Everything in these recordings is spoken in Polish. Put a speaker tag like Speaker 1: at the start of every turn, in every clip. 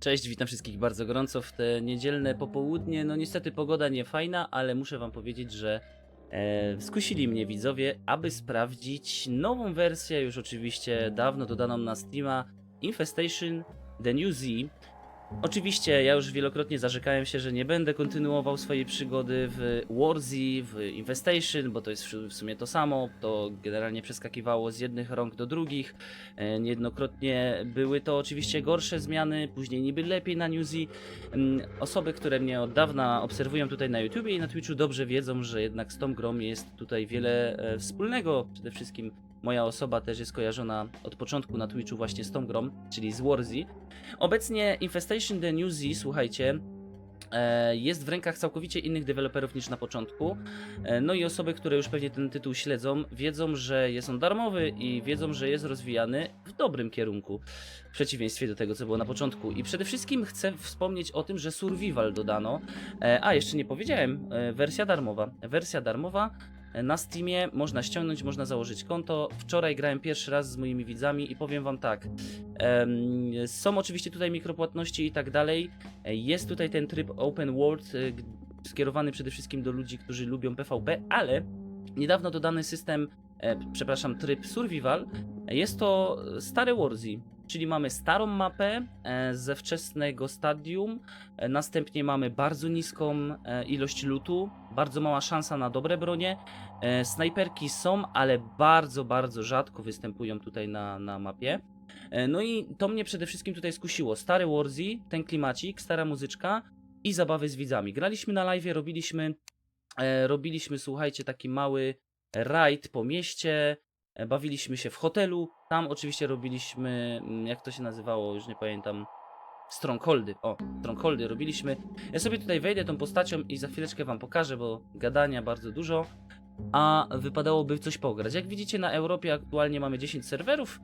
Speaker 1: Cześć, witam wszystkich bardzo gorąco w te niedzielne popołudnie. No niestety pogoda nie fajna, ale muszę wam powiedzieć, że e, skusili mnie widzowie, aby sprawdzić nową wersję, już oczywiście dawno dodaną na Steama, Infestation The New Z. Oczywiście ja już wielokrotnie zarzekałem się, że nie będę kontynuował swojej przygody w Warzy, w Infestation, bo to jest w w sumie to samo, to generalnie przeskakiwało z jednych rąk do drugich. E, Niejednokrotnie były to oczywiście gorsze zmiany, później niby lepiej na Newsy. Mm, Osoby, które mnie od dawna obserwują tutaj na YouTubie i na Twitchu dobrze wiedzą, że jednak z tą grą jest tutaj wiele e, wspólnego. Przede wszystkim moja osoba też jest kojarzona od początku na Twitchu właśnie z tą grą, czyli z Warzy. Obecnie Infestation The Newsy, słuchajcie, e, jest w rękach całkowicie innych deweloperów niż na początku. E, No i osoby, które już pewnie ten tytuł śledzą, wiedzą, że jest on darmowy i wiedzą, że jest rozwijany w dobrym kierunku. W przeciwieństwie do tego, co było na początku. I przede wszystkim chcę wspomnieć o tym, że Survival dodano. E, A, jeszcze nie powiedziałem, wersja darmowa. Wersja darmowa. Na Steamie można ściągnąć, można założyć konto. Wczoraj grałem pierwszy raz z moimi widzami i powiem wam tak. Są oczywiście tutaj mikropłatności i tak dalej. Jest tutaj ten tryb Open World, g- skierowany przede wszystkim do ludzi, którzy lubią PvP, ale niedawno dodany system, e, przepraszam, tryb Survival, jest to stare Warzy, czyli mamy starą mapę e, ze wczesnego stadium, e, następnie mamy bardzo niską e, ilość lutu, bardzo mała szansa na dobre bronie, snajperki są, ale bardzo, bardzo rzadko występują tutaj na, na mapie. No i to mnie przede wszystkim tutaj skusiło. Stary Warzy, ten klimacik, stara muzyczka i zabawy z widzami. Graliśmy na live, robiliśmy, robiliśmy, słuchajcie, taki mały rajd po mieście, bawiliśmy się w hotelu. Tam oczywiście robiliśmy, mm, jak to się nazywało, już nie pamiętam. Strongholdy, o, Strongholdy robiliśmy. Ja sobie tutaj wejdę tą postacią i za chwileczkę wam pokażę, bo gadania bardzo dużo, a wypadałoby coś pograć. Jak widzicie na Europie aktualnie mamy 10 serwerów,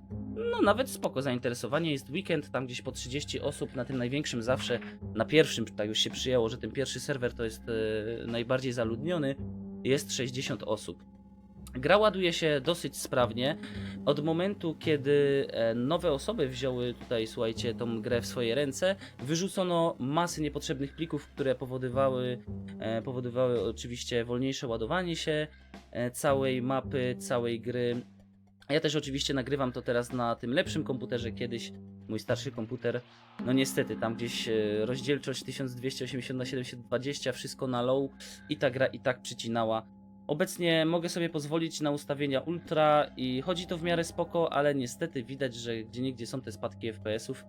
Speaker 1: no nawet spoko zainteresowanie. Jest weekend, tam gdzieś po 30 osób, na tym największym zawsze, na pierwszym, tak już się przyjęło, że ten pierwszy serwer to jest e, najbardziej zaludniony, jest 60 osób. Gra ładuje się dosyć sprawnie. Od momentu, kiedy e, nowe osoby wzięły tutaj, słuchajcie, tą grę w swoje ręce, wyrzucono masy niepotrzebnych plików, które powodowały, e, powodowały oczywiście wolniejsze ładowanie się e, całej mapy, całej gry. Ja też oczywiście nagrywam to teraz na tym lepszym komputerze. Kiedyś mój starszy komputer, no niestety, tam gdzieś rozdzielczość 1280 na 720, wszystko na low i ta gra i tak przycinała. Obecnie mogę sobie pozwolić na ustawienia ultra i chodzi to w miarę spoko, ale niestety widać, że gdzieniegdzie są te spadki FPS-ów.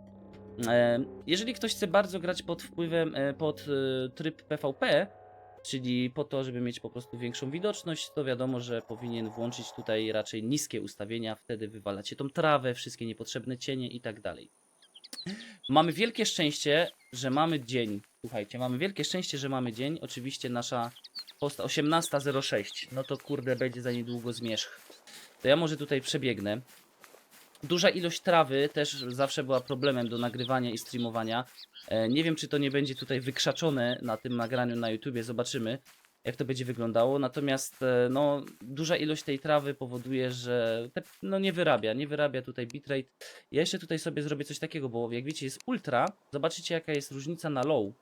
Speaker 1: Jeżeli ktoś chce bardzo grać pod wpływem, e, pod e, tryb PvP, czyli po to, żeby mieć po prostu większą widoczność, to wiadomo, że powinien włączyć tutaj raczej niskie ustawienia, wtedy wywalacie tą trawę, wszystkie niepotrzebne cienie i tak dalej. Mamy wielkie szczęście, że mamy dzień. Słuchajcie, mamy wielkie szczęście, że mamy dzień. Oczywiście nasza posta 18.06. No to kurde, będzie za niedługo zmierzch. To ja może tutaj przebiegnę. Duża ilość trawy też zawsze była problemem do nagrywania i streamowania. E, Nie wiem, czy to nie będzie tutaj wykrzaczone na tym nagraniu na YouTubie, zobaczymy jak to będzie wyglądało. Natomiast e, no, duża ilość tej trawy powoduje, że te, no, nie wyrabia, nie wyrabia tutaj bitrate. Ja jeszcze tutaj sobie zrobię coś takiego, bo jak wiecie jest ultra, zobaczycie jaka jest różnica na low.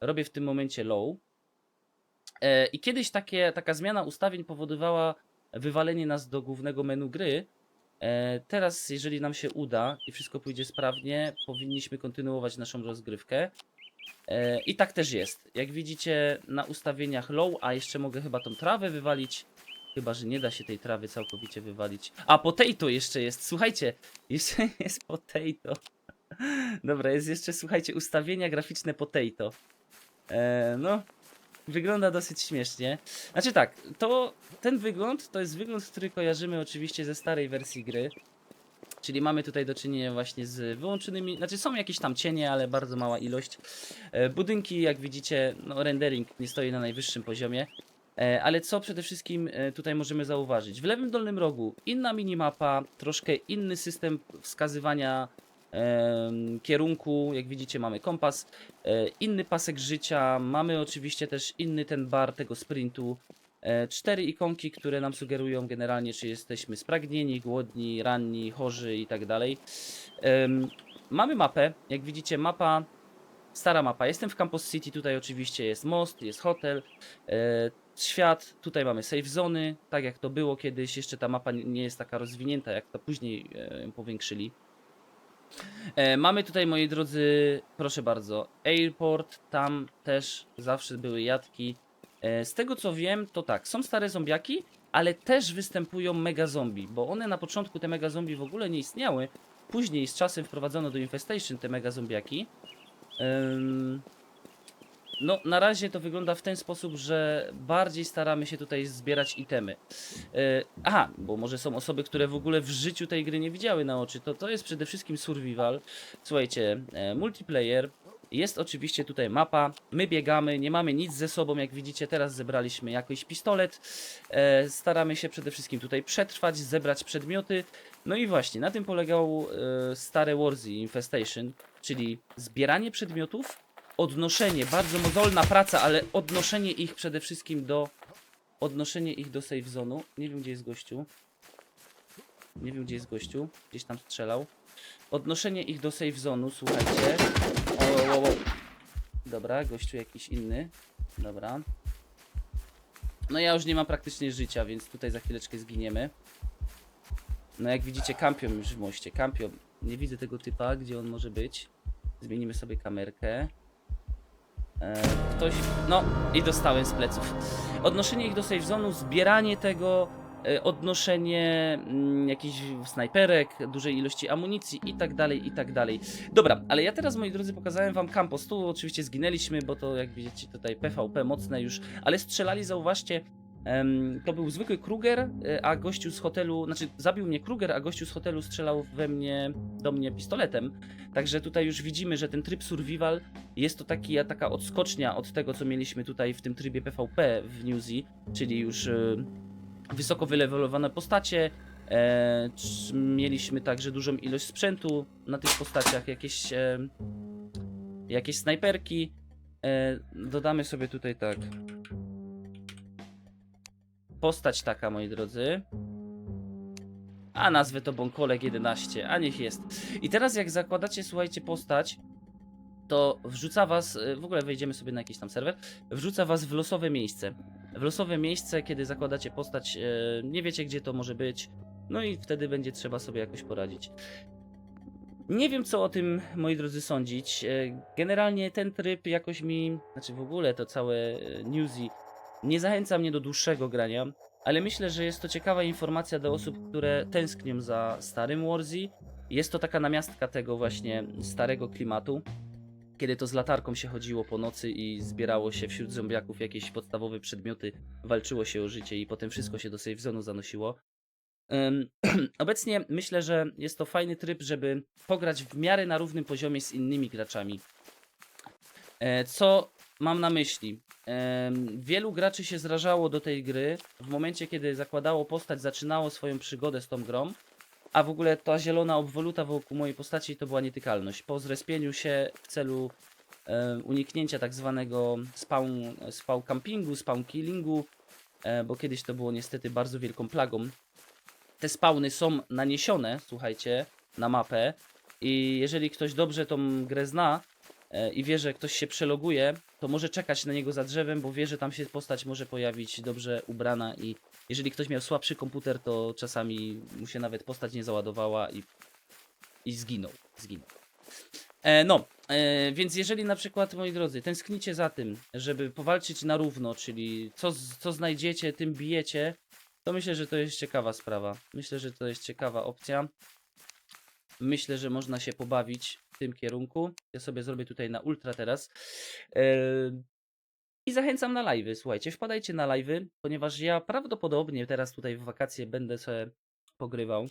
Speaker 1: Robię w tym momencie low. E, I kiedyś takie, taka zmiana ustawień powodowała wywalenie nas do głównego menu gry. E, Teraz, jeżeli nam się uda i wszystko pójdzie sprawnie, powinniśmy kontynuować naszą rozgrywkę. E, I tak też jest. Jak widzicie na ustawieniach low, a jeszcze mogę chyba tą trawę wywalić. Chyba, że nie da się tej trawy całkowicie wywalić. A potato jeszcze jest. Słuchajcie, jeszcze jest potato. Dobra, jest jeszcze, słuchajcie, ustawienia graficzne potato. E, no, wygląda dosyć śmiesznie. Znaczy tak, to ten wygląd to jest wygląd, który kojarzymy oczywiście ze starej wersji gry. Czyli mamy tutaj do czynienia właśnie z wyłączonymi, znaczy są jakieś tam cienie, ale bardzo mała ilość. E, Budynki, jak widzicie, no rendering nie stoi na najwyższym poziomie. E, Ale co przede wszystkim e, tutaj możemy zauważyć? W lewym dolnym rogu inna minimapa, troszkę inny system wskazywania kierunku. Jak widzicie, mamy kompas, e, inny pasek życia, mamy oczywiście też inny ten bar tego sprintu. E, Cztery ikonki, które nam sugerują generalnie, czy jesteśmy spragnieni, głodni, ranni, chorzy i tak dalej. Mamy mapę, jak widzicie, mapa, stara mapa. Jestem w Campus City, tutaj oczywiście jest most, jest hotel, e, świat, tutaj mamy safe zony, tak jak to było kiedyś, jeszcze ta mapa nie- jest taka rozwinięta, jak to później powiększyli. E, mamy tutaj, moi drodzy, proszę bardzo, airport, tam też zawsze były jatki. E, z tego co wiem, to tak, są stare zombiaki, ale też występują mega zombie, bo one na początku te mega zombie w ogóle nie istniały. Później z czasem wprowadzono do Infestation te mega zombiaki. Ym, no, na razie to wygląda w ten sposób, że bardziej staramy się tutaj zbierać itemy. E, aha, bo może są osoby, które w ogóle w życiu tej gry nie widziały na oczy. To to jest przede wszystkim survival. Słuchajcie, e, multiplayer. Jest oczywiście tutaj mapa. My biegamy, nie mamy nic ze sobą. Jak widzicie, teraz zebraliśmy jakiś pistolet. E, staramy się przede wszystkim tutaj przetrwać, zebrać przedmioty. No i właśnie, na tym polegał e, stare Warzy Infestation, czyli zbieranie przedmiotów, odnoszenie, bardzo mozolna praca, ale odnoszenie ich przede wszystkim do odnoszenie ich do safe zonu. Nie wiem gdzie jest gościu. Nie wiem gdzie jest gościu. Gdzieś tam strzelał. Odnoszenie ich do safe zonu, słuchajcie. O, o, o. Dobra, gościu jakiś inny. Dobra. No ja już nie mam praktycznie życia, więc tutaj za chwileczkę zginiemy. No jak widzicie, kampią już w moście. Kampią. Nie widzę tego typa, gdzie on może być. Zmienimy sobie kamerkę. E, ktoś. No i dostałem z pleców. Odnoszenie ich do safe zonu, zbieranie tego, e, odnoszenie mm, jakichś snajperek, dużej ilości amunicji i tak dalej, i tak dalej. Dobra, ale ja teraz, moi drodzy, pokazałem wam campus. Tu oczywiście zginęliśmy, bo to jak widzicie tutaj PvP mocne już, ale strzelali, zauważcie, to był zwykły Kruger, e, a gościu z hotelu, znaczy zabił mnie Kruger, a gościu z hotelu strzelał we mnie, do mnie pistoletem. Także tutaj już widzimy, że ten tryb survival jest to taki, taka odskocznia od tego, co mieliśmy tutaj w tym trybie PvP w Newsy, czyli już e, wysoko wylewelowane postacie. E, mieliśmy także dużą ilość sprzętu na tych postaciach, jakieś, jakieś snajperki. Dodamy sobie tutaj tak. Postać taka, moi drodzy. A nazwę to Bonkolek 11, a niech jest. I teraz jak zakładacie, słuchajcie, postać, to wrzuca was, y, w ogóle wejdziemy sobie na jakiś tam serwer, wrzuca was w losowe miejsce. W losowe miejsce, kiedy zakładacie postać, y, nie wiecie gdzie to może być, no i wtedy będzie trzeba sobie jakoś poradzić. Nie wiem co o tym, moi drodzy, sądzić. Y, Generalnie ten tryb jakoś mi, znaczy w ogóle to całe newsy, nie zachęca mnie do dłuższego grania, ale myślę, że jest to ciekawa informacja dla osób, które tęsknią za starym Warzy. Jest to taka namiastka tego właśnie starego klimatu kiedy to z latarką się chodziło po nocy i zbierało się wśród zombiaków jakieś podstawowe przedmioty, walczyło się o życie i potem wszystko się do safe zonu zanosiło. Obecnie myślę, że jest to fajny tryb, żeby pograć w miarę na równym poziomie z innymi graczami. E, co mam na myśli? Wielu graczy się zrażało do tej gry w momencie, kiedy zakładało postać, zaczynało swoją przygodę z tą grą. A w ogóle ta zielona obwoluta wokół mojej postaci to była nietykalność. Po zrespieniu się w celu e, uniknięcia tak zwanego spawn, spawn campingu, spawn killingu, e, bo kiedyś to było niestety bardzo wielką plagą. Te spawny są naniesione, słuchajcie, na mapę i jeżeli ktoś dobrze tą grę zna i wie, że ktoś się przeloguje, to może czekać na niego za drzewem, bo wie, że tam się postać może pojawić dobrze ubrana i jeżeli ktoś miał słabszy komputer, to czasami mu się nawet postać nie załadowała i, i zginął. zginął. E, no, e, więc jeżeli na przykład, moi drodzy, tęsknicie za tym, żeby powalczyć na równo, czyli co, co znajdziecie, tym bijecie, to myślę, że to jest ciekawa sprawa. Myślę, że to jest ciekawa opcja. Myślę, że można się pobawić tym kierunku. Ja sobie zrobię tutaj na ultra teraz. E, i zachęcam na live'y, słuchajcie, wpadajcie na live'y, ponieważ ja prawdopodobnie teraz tutaj w wakacje będę sobie pogrywał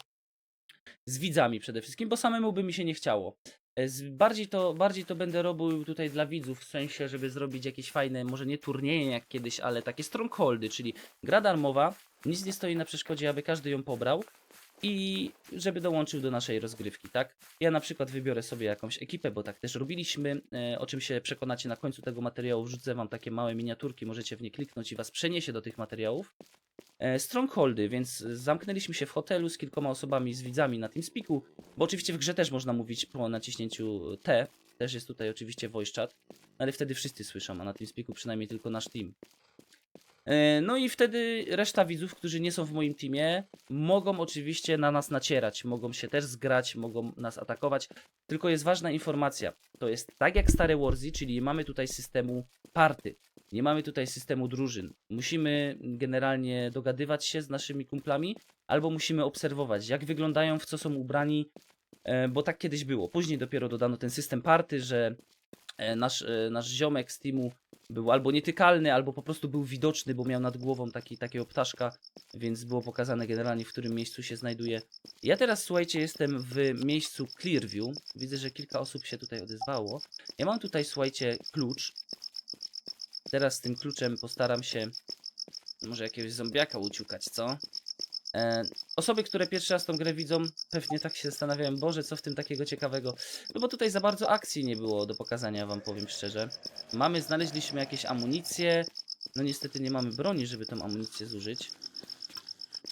Speaker 1: z widzami przede wszystkim, bo samemu by mi się nie chciało. E, bardziej, to, bardziej to będę robił tutaj dla widzów, w sensie, żeby zrobić jakieś fajne, może nie turnieje jak kiedyś, ale takie strongholdy, czyli gra darmowa, nic nie stoi na przeszkodzie, aby każdy ją pobrał i żeby dołączył do naszej rozgrywki, tak? Ja na przykład wybiorę sobie jakąś ekipę, bo tak też robiliśmy, e, o czym się przekonacie na końcu tego materiału. Wrzucę wam takie małe miniaturki, możecie w nie kliknąć i was przeniesie do tych materiałów. e, strongholdy, więc zamknęliśmy się w hotelu z kilkoma osobami, z widzami na TeamSpeaku, bo oczywiście w grze też można mówić po naciśnięciu T, też jest tutaj oczywiście voice chat, ale wtedy wszyscy słyszą, a na TeamSpeaku przynajmniej tylko nasz team. E, No i wtedy reszta widzów, którzy nie są w moim teamie, mogą oczywiście na nas nacierać, mogą się też zgrać, mogą nas atakować. Tylko jest ważna informacja. To jest tak jak stare Warzy, czyli nie mamy tutaj systemu party. Nie mamy tutaj systemu drużyn. Musimy generalnie dogadywać się z naszymi kumplami, albo musimy obserwować, jak wyglądają, w co są ubrani, e, bo tak kiedyś było. Później dopiero dodano ten system party, że nasz, e, nasz ziomek z teamu był albo nietykalny, albo po prostu był widoczny, bo miał nad głową taki, takiego ptaszka, więc było pokazane generalnie, w którym miejscu się znajduje. Ja teraz, słuchajcie, jestem w miejscu Clearview. Widzę, że kilka osób się tutaj odezwało. Ja mam tutaj, słuchajcie, klucz. Teraz z tym kluczem postaram się może jakiegoś zombiaka uciukać, co? E, osoby, które pierwszy raz tą grę widzą, pewnie tak się zastanawiają, Boże, co w tym takiego ciekawego? No bo tutaj za bardzo akcji nie było do pokazania, wam powiem szczerze. Mamy, znaleźliśmy jakieś amunicje. No niestety nie mamy broni, żeby tą amunicję zużyć.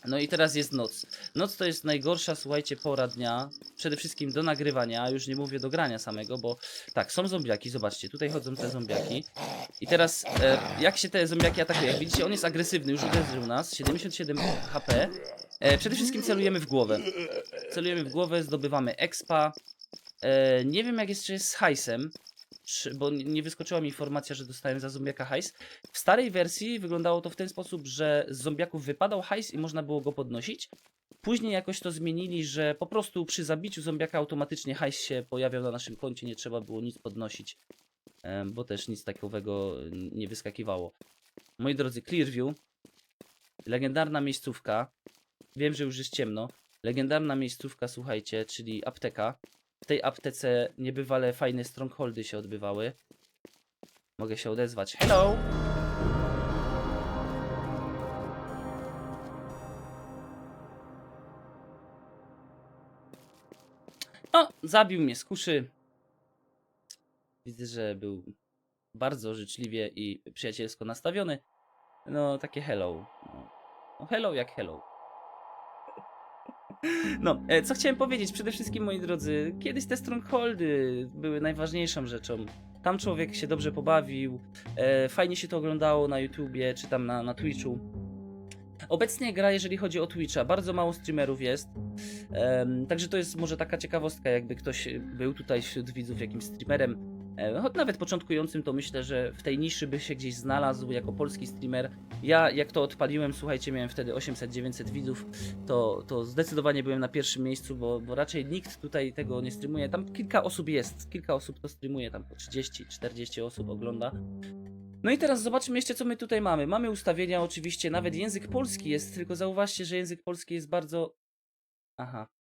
Speaker 1: No i teraz jest noc. Noc to jest najgorsza, słuchajcie, pora dnia. Przede wszystkim do nagrywania, już nie mówię do grania samego, bo tak, są zombiaki, zobaczcie, tutaj chodzą te zombiaki. I teraz, e, jak się te zombiaki atakują? Jak widzicie, on jest agresywny, już uderzył nas, 77 HP. E, przede wszystkim celujemy w głowę. Celujemy w głowę, zdobywamy expa. E, nie wiem jak jeszcze jest z hajsem, czy, bo nie wyskoczyła mi informacja, że dostałem za zombiaka hajs. W starej wersji wyglądało to w ten sposób, że z zombiaków wypadał hajs i można było go podnosić. Później jakoś to zmienili, że po prostu przy zabiciu zombiaka automatycznie hajs się pojawiał na naszym koncie, nie trzeba było nic podnosić, bo też nic takowego nie wyskakiwało. Moi drodzy, Clearview, legendarna miejscówka. Wiem, że już jest ciemno. Legendarna miejscówka, słuchajcie, czyli apteka. W tej aptece niebywale fajne strongholdy się odbywały. Mogę się odezwać. Hello! O, zabił mnie z kuszy. Widzę, że był bardzo życzliwie i przyjacielsko nastawiony. No, takie hello. No, no hello jak hello. No, e, co chciałem powiedzieć? Przede wszystkim, moi drodzy, kiedyś te strongholdy były najważniejszą rzeczą. Tam człowiek się dobrze pobawił, e, fajnie się to oglądało na YouTubie czy tam na, na Twitchu. Obecnie gra, jeżeli chodzi o Twitcha, bardzo mało streamerów jest. Także to jest może taka ciekawostka, jakby ktoś był tutaj wśród widzów jakimś streamerem. E, choć nawet początkującym, to myślę, że w tej niszy by się gdzieś znalazł jako polski streamer. Ja, jak to odpaliłem, słuchajcie, miałem wtedy 800-900 widzów, to, to zdecydowanie byłem na pierwszym miejscu, bo, bo raczej nikt tutaj tego nie streamuje. Tam kilka osób jest, kilka osób to streamuje, tam po 30-40 osób ogląda. No i teraz zobaczmy jeszcze, co my tutaj mamy. Mamy ustawienia, oczywiście, nawet język polski jest, tylko zauważcie, że język polski jest bardzo. Aha.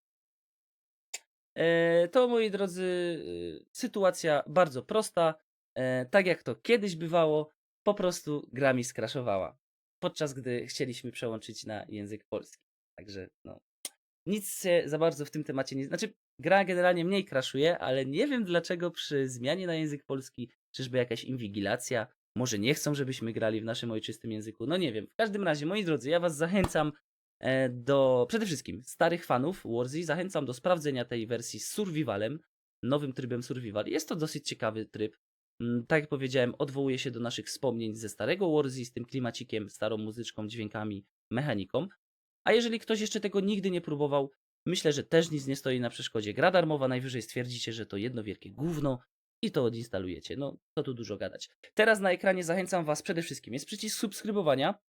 Speaker 1: E, to, moi drodzy, y, sytuacja bardzo prosta. E, tak jak to kiedyś bywało, po prostu gra mi skraszowała. Podczas gdy chcieliśmy przełączyć na język polski. Także, no. Nic się za bardzo w tym temacie nie. Znaczy, gra generalnie mniej kraszuje, ale nie wiem dlaczego przy zmianie na język polski, czyżby jakaś inwigilacja, może nie chcą, żebyśmy grali w naszym ojczystym języku. No nie wiem. W każdym razie, moi drodzy, ja was zachęcam e, do przede wszystkim starych fanów Warzy, zachęcam do sprawdzenia tej wersji z survivalem, nowym trybem survival. Jest to dosyć ciekawy tryb. Mm, Tak jak powiedziałem, odwołuje się do naszych wspomnień ze starego Warzy z tym klimacikiem, starą muzyczką, dźwiękami, mechaniką. A jeżeli ktoś jeszcze tego nigdy nie próbował, myślę, że też nic nie stoi na przeszkodzie. Gra darmowa, najwyżej stwierdzicie, że to jedno wielkie gówno i to odinstalujecie. No, to tu dużo gadać. Teraz na ekranie zachęcam Was przede wszystkim. Jest przycisk subskrybowania,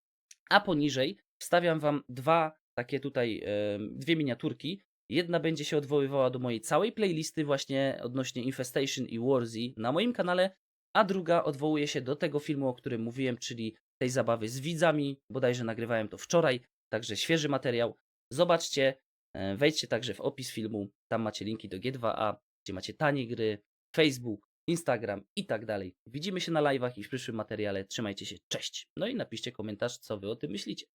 Speaker 1: a poniżej wstawiam Wam dwa takie tutaj, dwie miniaturki. Jedna będzie się odwoływała do mojej całej playlisty właśnie odnośnie Infestation i Warzy na moim kanale, a druga odwołuje się do tego filmu, o którym mówiłem, czyli tej zabawy z widzami. Bodajże nagrywałem to wczoraj, także świeży materiał. Zobaczcie, e, wejdźcie także w opis filmu, tam macie linki do G2A, gdzie macie tanie gry, Facebook, Instagram i tak dalej. Widzimy się na live'ach i w przyszłym materiale. Trzymajcie się, cześć. No i napiszcie komentarz, co wy o tym myślicie.